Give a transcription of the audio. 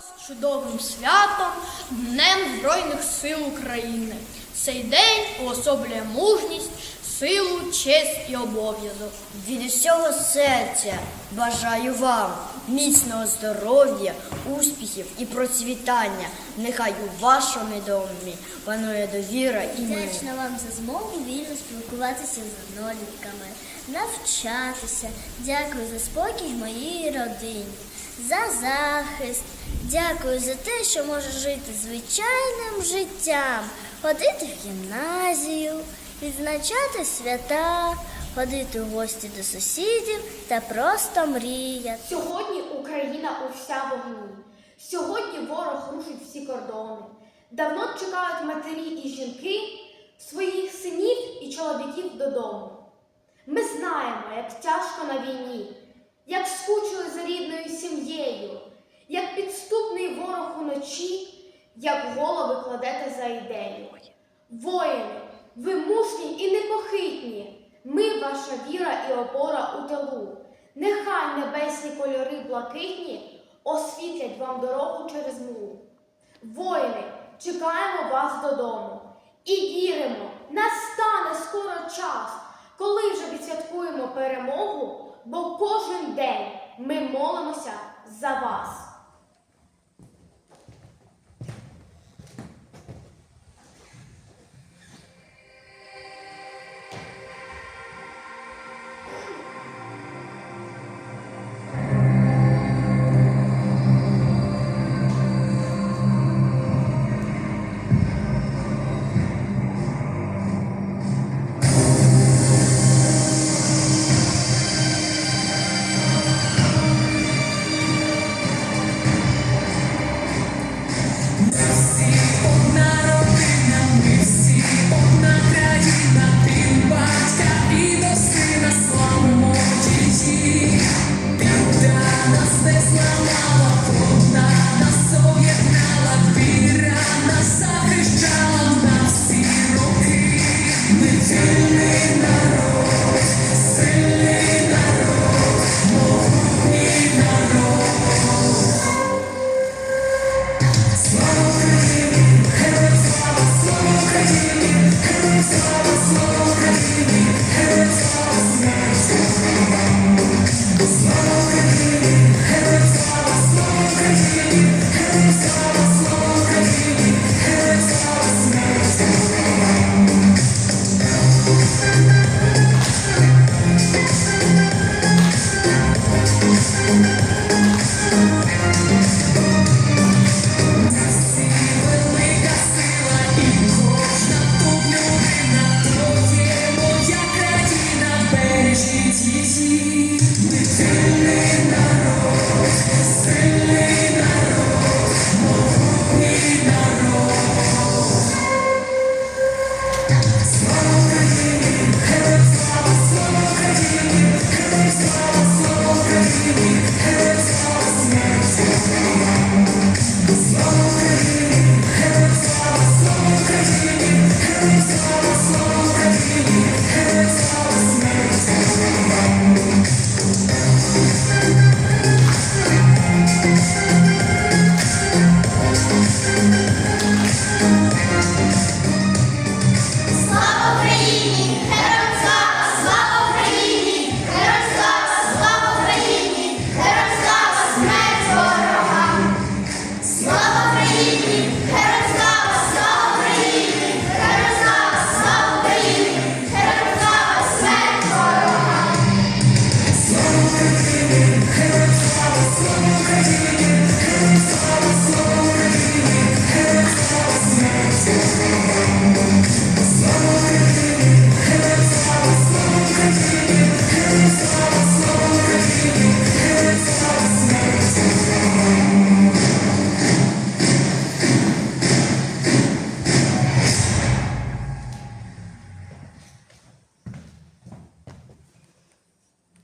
З чудовим святом, Днем Збройних сил України. Цей день уособлює мужність, силу, честь і обов'язок. Від усього серця бажаю вам міцного здоров'я, успіхів і процвітання. Нехай у вашому домі панує довіра і мир. Вдячна вам за змогу вільно спілкуватися з однолітками, навчатися. Дякую за спокій моїй родині, за захист. Дякую за те, що можу жити звичайним життям, ходити в гімназію, відзначати свята, ходити в гості до сусідів та просто мріяти. Сьогодні Україна у вся вогні. Сьогодні ворог рушить всі кордони. Давно чекають матері і жінки своїх синів і чоловіків додому. Ми знаємо, як тяжко на війні, як скучили за рідною сім'єю, як підступний ворог уночі, як голови кладете за ідею. Воїни, ви мужні і непохитні. Ми ваша віра і опора у тилу. Нехай небесні кольори блакитні освітлять вам дорогу через млу. Воїни, чекаємо вас додому і віримо, настане скоро час, коли вже відсвяткуємо перемогу, бо кожен день ми молимося за вас.